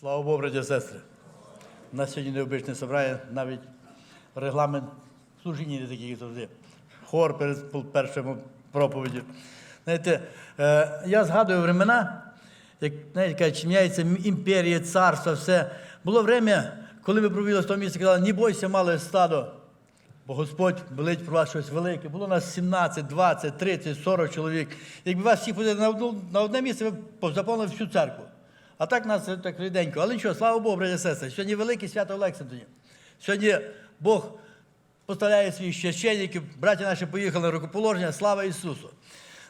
Слава Богу, браті сестри. У нас сьогодні необичне собрання, навіть регламент служіння не такий завжди. Хор перед першим проповіддю. Знаєте, е, я згадую времена, як знаєте, міняється імперія, царство, все. Було время, коли ми провели з того місця, казали, не бойся, мале стадо, бо Господь велить про вас щось велике. Було нас 17, 20, 30, 40 чоловік. Якби вас всіх на одне місце, ви заповнили всю церкву. А так нас так ріденько. Але нічого, слава Богу, браті і сестри. Сьогодні велике свято в. Сьогодні Бог поставляє своїх священників, браті наші поїхали на рукоположення, слава Ісусу.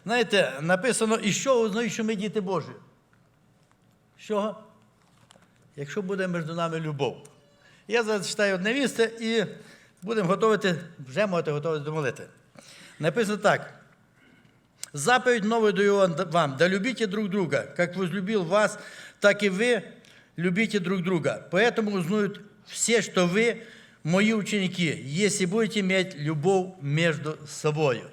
Знаєте, написано, і що узнають, що ми діти Божі? Чого? Якщо буде між нами любов. Я зараз читаю одне місце і будемо готувати, вже можете готувати до молитви. Написано так. Заповедь новую даю вам, да любите друг друга, как возлюбил вас, так и вы любите друг друга. Поэтому узнают все, что вы мои ученики, если будете иметь любовь между собою.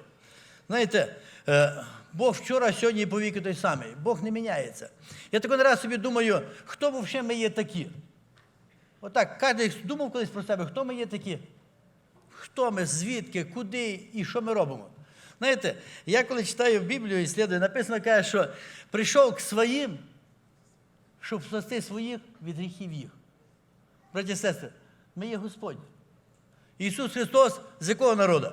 Знаєте, е, Бог вчора, сьогодні і повіки той самий. Бог не міняється. Я так раз собі думаю, хто взагалі ми є такі? Отак, кожен думав колись про себе, хто ми є такі? Хто ми, звідки, куди і що ми робимо? Знаєте, я коли читаю Біблію і слідую, написано, каже, що прийшов к своїм, щоб спасти своїх від гріхів їх. Браті і сестри, ми є Господь. Ісус Христос з якого народу?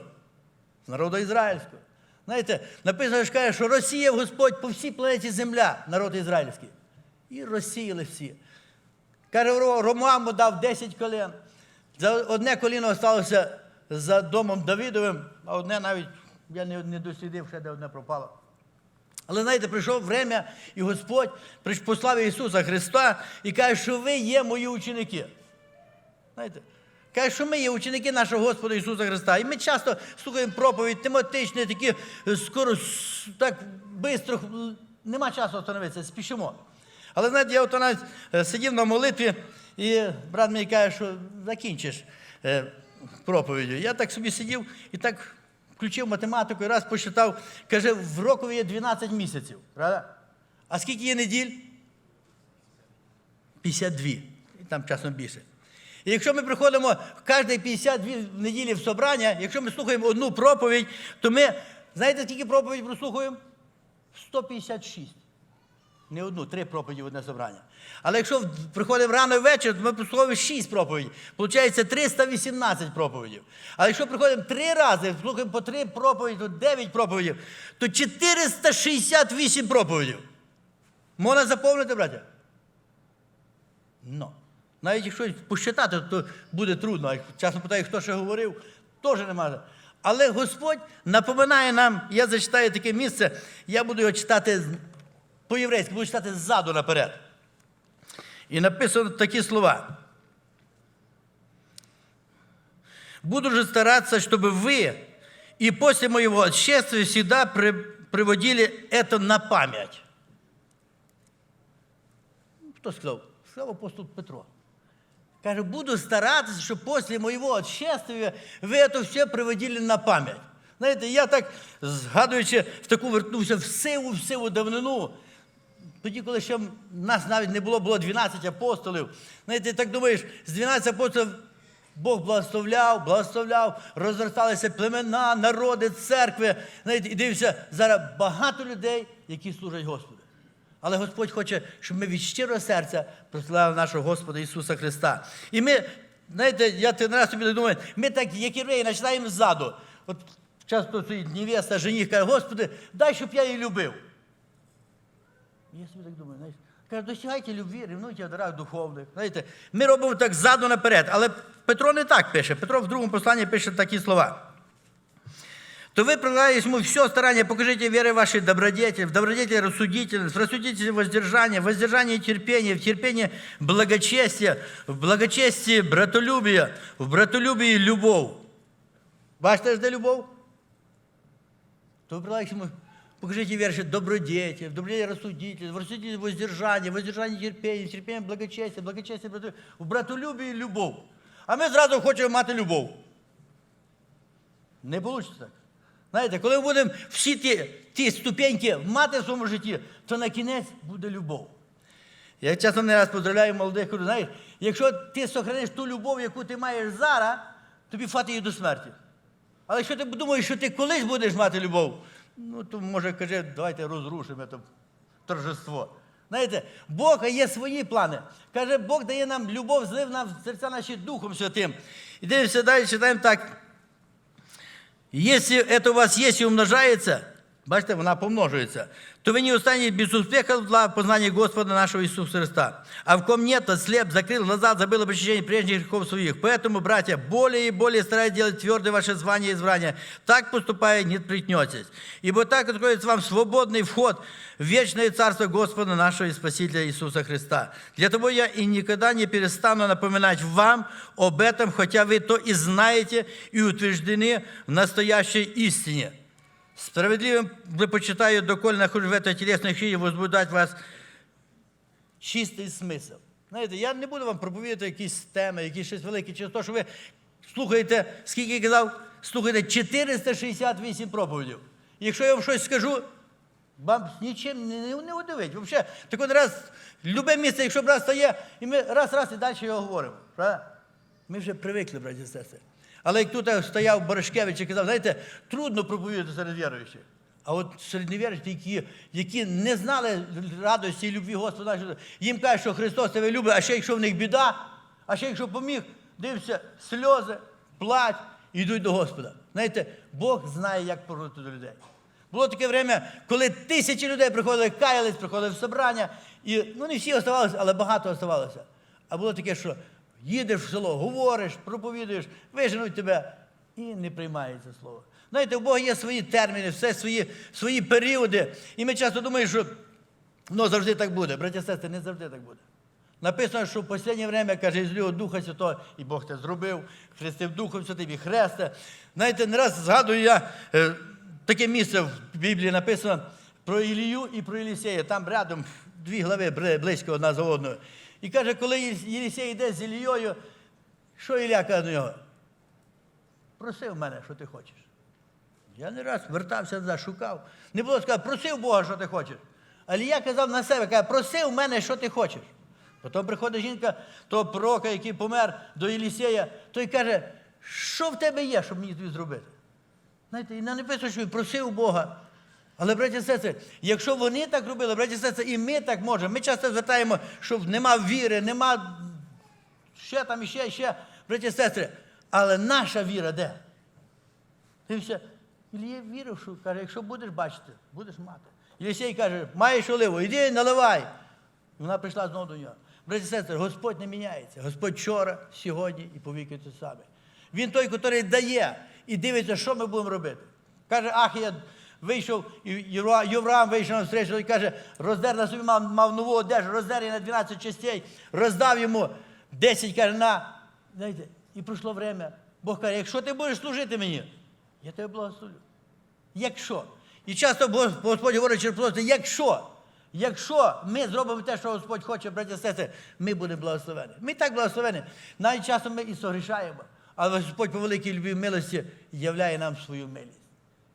З народу ізраїльського. Знаєте, написано, що каже, що розсіяв Господь по всій планеті Земля, народ ізраїльський. І розсіяли всі. Каже, Ромаму дав 10 колін. За одне коліно залишилося за домом Давидовим, а одне навіть я не, не дослідив, ще де одне пропало. Але знаєте, прийшов время, і Господь послав Ісуса Христа і каже, що ви є мої ученики. Знаєте, каже, що ми є ученики нашого Господа Ісуса Христа. І ми часто слухаємо проповідь тематичні, такі е, скоро так швидко, нема часу остановитися, спішимо. Але знаєте, я от навіть е, сидів на молитві, і брат мені каже, що закінчиш е, проповіддю. Я так собі сидів і так включив математику і раз посчитав, каже, в рокові є 12 місяців. Правда? А скільки є неділь? 52. І там часом більше. І якщо ми приходимо кожні 52 неділі в собрання, якщо ми слухаємо одну проповідь, то ми, знаєте, скільки проповідь прослухаємо? 156. Не одну, три проповіді в одне собрання. Але якщо приходимо рано ввечері, то ми прослуховуємо 6 проповідей. Получається 318 проповідей. Але якщо приходимо три рази, слухаємо по три проповіді, то 9 проповідей, то 468 проповідей. Можна заповнити, браття? Ну. Навіть якщо посчитати, то буде трудно. Часно питаю, хто ще говорив, теж немає. Але Господь напоминає нам, я зачитаю таке місце, я буду його читати по-єврейськи, буду читати ззаду наперед. І написано такі слова. Буду же стараться, чтобы вы и после моего отшествия всегда при- приводили это на память. Хто сказав? Сказав апостол Петро. Каже, буду старатися, щоб після моєго отшествия ви це все приводили на пам'ять. Знаєте, я так, згадуючи, в таку вернувся в сиву, в сиву давнину. Тоді, коли ще нас навіть не було, було 12 апостолів. Знаєте, так думаєш, з 12 апостолів Бог благословляв, благословляв, розросталися племена, народи, церкви. Знаєте, і дивишся, зараз багато людей, які служать Господу. Але Господь хоче, щоб ми від щирого серця прославили нашого Господа Ісуса Христа. І ми, знаєте, я ти раз собі думаю, ми так, як євреї, починаємо ззаду. От часто стоїть невеста, жених, каже, Господи, дай, щоб я її любив. І Я собі так думаю, знаєш, каже, досягайте любві, рівнуйте в дарах духовних. Знаєте, ми робимо так ззаду наперед. Але Петро не так пише. Петро в другому посланні пише такі слова. то вы прилагаете ему все старание, покажите веры вашей добродетель, в добродетели рассудительность, в рассудительности воздержание, в воздержании терпение, в терпении благочестие, в благочестии братолюбие, в братолюбии любовь. Бачите, де любов? То вы прилагаете ему, покажите веры добродетель, в добродетели рассудительность, в рассудительности воздержание, в воздержании терпение, в благочестие, благочестие братолюбие, в братолюбии любовь. А ми зразу хочемо мати любов. Не вийде так. Знаєте, коли ми будемо всі ті, ті ступеньки мати в своєму житті, то на кінець буде любов. Я часто не раз поздравляю молодих, кажу, знаєш, якщо ти сохраниш ту любов, яку ти маєш зараз, тобі фати її до смерті. Але якщо ти думаєш, що ти колись будеш мати любов, ну то може каже, давайте розрушимо це торжество. Знаєте, Бог є свої плани. Каже, Бог дає нам любов, злив нам серця наші Духом Святим. І дивимося далі, читаємо так. Якщо це у вас є і умножается, бачите, вона помножується, то вы не устанете без успеха в познании Господа нашего Иисуса Христа. А в ком нет, тот слеп, закрыл глаза, забыл об очищении прежних грехов своих. Поэтому, братья, более и более старайтесь делать твердое ваше звание и избрание. Так поступая, не притнетесь. Ибо так откроется вам свободный вход в вечное Царство Господа нашего и Спасителя Иисуса Христа. Для того я и никогда не перестану напоминать вам об этом, хотя вы то и знаете, и утверждены в настоящей истине. Справедливым предпочитаю, доколе нахожусь в этой телесной хире, возбудать вас чистий смисл. Знаєте, я не буду вам проповідати якісь теми, якісь щось велике, через те, що ви слухаєте, скільки я казав, слухаєте 468 проповідів. Якщо я вам щось скажу, вам нічим не, не, не удивить. Взагалі, так один раз, любе місце, якщо брат стає, і ми раз-раз і далі його говоримо. Правда? Ми вже привикли, браті і сестри. Але як тут стояв Борошкевич і казав, знаєте, трудно проповідати серед віруючих. А от серед невіруючих, які, які не знали радості і любві Господа, їм кажуть, що Христос тебе любить, а ще якщо в них біда, а ще якщо поміг, дивишся, сльози, плач, і йдуть до Господа. Знаєте, Бог знає, як повернути до людей. Було таке время, коли тисячі людей приходили, каялись, приходили в собрання, і ну не всі оставалися, але багато оставалося. А було таке, що їдеш в село, говориш, проповідуєш, виженуть тебе і не приймається слово. Знаєте, у Бога є свої терміни, все свої, свої періоди. І ми часто думаємо, що ну, завжди так буде. Браті і сестри, не завжди так буде. Написано, що в останнє время, каже, Лього Духа Святого, і Бог це зробив, хрестив Духом Святим і хресте. Знаєте, не раз згадую я е, таке місце в Біблії написано про Ілію і про Єлісея. Там рядом дві глави близько одна за одною. І каже, коли Єлі- Єлісей йде з Ілією, що Ілля каже до нього? Проси в мене, що ти хочеш. Я не раз вертався назад, шукав. Не було сказати, проси в Бога, що ти хочеш. Але я казав на себе, каже, проси в мене, що ти хочеш. Потім приходить жінка того пророка, який помер до Єлісея, той каже, що в тебе є, щоб мені тобі зробити? Знаєте, і написано, що просив Бога. Але, браті і сестри, якщо вони так робили, браті і сестри, і ми так можемо. Ми часто звертаємо, що нема віри, нема ще там, і ще, браті і сестри. Але наша віра де? Дивіться, Ілія вірив, що каже, якщо будеш бачити, будеш мати. Єлісей каже, маєш оливу, іди наливай. Вона прийшла знову до нього. Браті і сестри, Господь не міняється. Господь вчора, сьогодні і повіки те саме. Він той, який дає і дивиться, що ми будемо робити. Каже, ах, я вийшов, Євраам вийшов на встречу і каже, роздер на собі мав, мав нову одежу, роздер її на 12 частей, роздав йому 10, каже, на. Знаєте, і пройшло время. Бог каже, якщо ти будеш служити мені, я тебе благословлю. Якщо. І часто Господь говорить через просто, якщо. Якщо ми зробимо те, що Господь хоче, браті і сестри, ми будемо благословені. Ми так благословені. Навіть часом ми і согрішаємо. Але Господь по великій любві милості являє нам свою милість.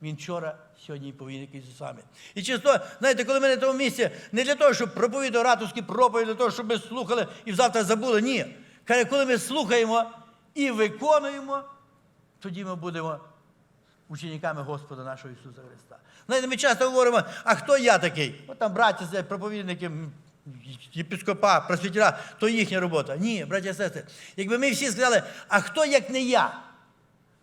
Він вчора, сьогодні і якийсь самі. І чисто, знаєте, коли ми на тому місці, не для того, щоб проповідати ратовські проповіді, для того, щоб ми слухали і завтра забули. Ні. Каже, коли ми слухаємо і виконуємо, тоді ми будемо учениками Господа нашого Ісуса Христа. Знаєте, ми часто говоримо, а хто я такий? От там браті, проповідники, м, єпископа, просвітера, то їхня робота. Ні, браті і сестри. Якби ми всі сказали, а хто як не я?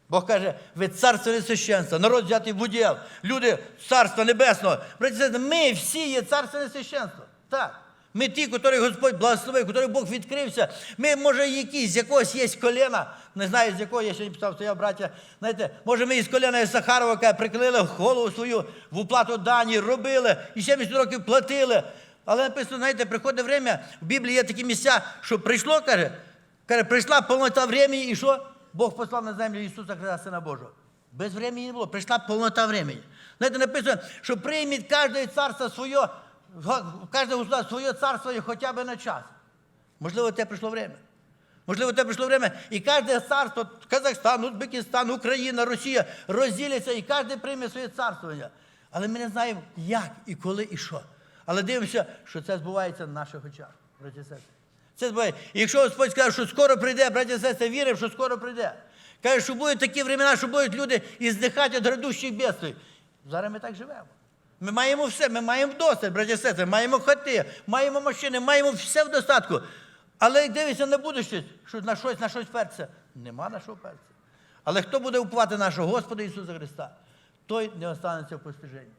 Бог каже, ви царство не священство, народ взятий в уділ, люди царства небесного. Браті ми всі є царство не священство. Так. Ми ті, котрих Господь благословив, котрих Бог відкрився. Ми, може, якісь, з якогось є коліна, не знаю, з якого я ще писав, стояв, браття. Знаєте, може, ми із коліна Сахарова яка приклеїли голову свою в уплату дані, робили, і 70 років платили. Але написано, знаєте, приходить время, в Біблії є такі місця, що прийшло, каже, каже, прийшла повнота времени, і що? Бог послав на землю Ісуса Христа, Сина Божого. Без времени не було, прийшла повнота времени. Знаєте, написано, що прийміть кожне царство своє, кожне государство своє царство і хоча б на час. Можливо, те прийшло время. Можливо, те прийшло время, і кожне царство, Казахстан, Узбекистан, Україна, Росія розділяться, і кожен прийме своє царствування. Але ми не знаємо, як і коли, і що. Але дивимося, що це збувається на наших очах. браті. Це збуває. І якщо Господь сказав, що скоро прийде, браті і сестри, вірив, що скоро прийде. Каже, що будуть такі времена, що будуть люди і здихати від грядущих бедствий. Зараз ми так живемо. Ми маємо все, ми маємо досить, браті і сестри, маємо хати, маємо машини, маємо все в достатку. Але як дивишся на будущее, що на щось, на щось перце, нема на що перце. Але хто буде упувати нашого Господа Ісуса Христа, той не останеться в постиженні.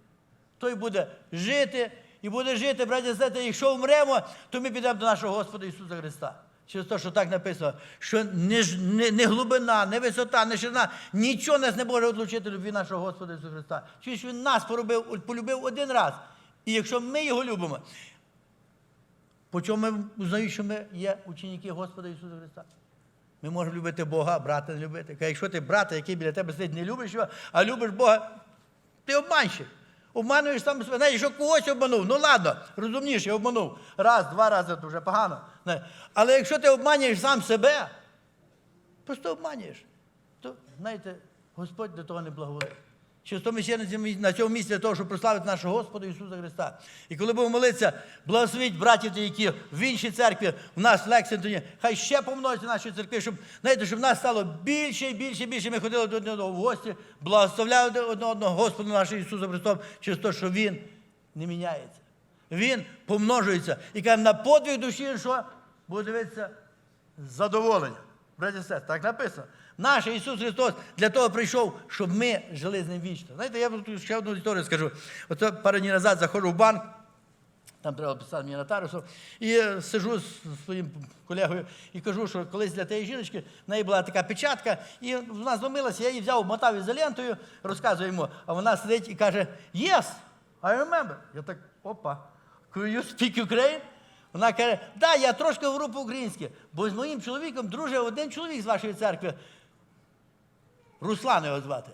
Той буде жити і буде жити, браті сестри, якщо вмремо, то ми підемо до нашого Господа Ісуса Христа. Через те, що так написано, що не, не, не глибина, не висота, не ширина, нічого нас не може відлучити любві нашого Господа Ісуса Христа. Ж Він нас поробив, полюбив один раз. І якщо ми його любимо, по чому ми узнаємо, що ми є ученики Господа Ісуса Христа? Ми можемо любити Бога, брата не любити. Якщо ти брата, який біля тебе сидить, не любиш його, а любиш Бога, ти обманщик. Обмануєш сам себе. Знаєш, якщо когось обманув, ну ладно, розумніше, обманув. Раз, два рази то вже погано. Але якщо ти обманюєш сам себе, просто обманюєш, то, знаєте, Господь до того не благоволить. То ми ще на цьому- місці для того, щоб прославити нашого Господа Ісуса Христа. І коли будемо молитися, благословіть братів, які в іншій церкві, в нас в Лексингтоні, хай ще помножиться наші церкви, щоб, знаєте, щоб нас стало більше і більше і більше. Ми ходили до одного в гості, благословляли до одного Господа нашого Ісуса Христа через те, що Він не міняється. Він помножується. І каже, на подвиг душі, що буде дивитися задоволення. Браті сестри, так написано. Наш Ісус Христос для того прийшов, щоб ми жили з ним вічно. Знаєте, я тут ще одну історію скажу. Оце пару днів назад заходжу в банк, там треба писати мені нотаріусу, і е, сижу з своїм колегою і кажу, що колись для тієї жіночки в неї була така печатка, і вона зломилася, я її взяв, мотав ізолентою, розказую йому, а вона сидить і каже: Yes, I remember. Я так, опа, you speak Ukraine? Вона каже, да, я трошки говорю по-українськи, бо з моїм чоловіком дружив один чоловік з вашої церкви, Руслан його звати.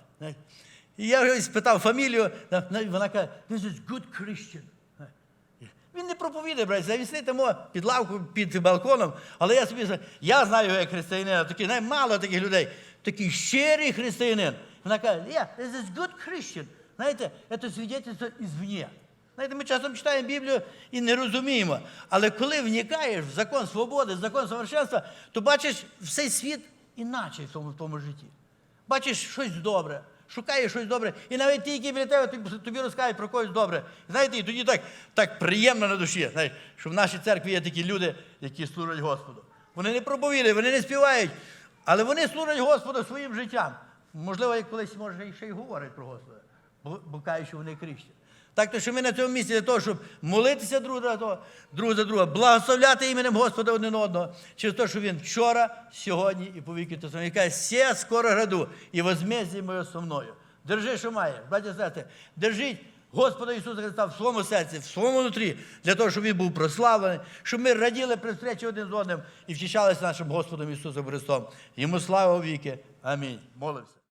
І я його спитав фамілію, на- на- вона каже, this is good Christian. Він не проповідає, сидить тому під лавку, під балконом, але я собі я знаю його як християнина, знає, мало таких людей, такий щирий християнин. Вона каже, yeah, this is good Christian. Знаєте, це свідчительство ізвні. Знаєте, ми часом читаємо Біблію і не розуміємо. Але коли вникаєш в закон свободи, в закон совершенства, то бачиш всей світ іначе в тому, в тому житті. Бачиш щось добре, шукаєш щось добре, і навіть ті, які біля тебе тобі, розкажуть про когось добре. Знаєте, і тоді так, так приємно на душі, знаєш, що в нашій церкві є такі люди, які служать Господу. Вони не проповіли, вони не співають, але вони служать Господу своїм життям. Можливо, як колись може ще й говорять про Господа, бо, кажуть, що вони крищі. Так то, що ми на цьому місці для того, щоб молитися друг за друга, друг за друга, благословляти іменем Господа один одного, через те, що він вчора, сьогодні і по віки то самі. Каже, «Се скоро граду, і возмездя моє со мною. Держи, що маєш, браті сестри, держіть Господа Ісуса Христа в своєму серці, в своєму нутрі, для того, щоб він був прославлений, щоб ми раділи при зустрічі один з одним і вчищалися нашим Господом Ісусом Христом. Йому слава віки. Амінь. Молимося.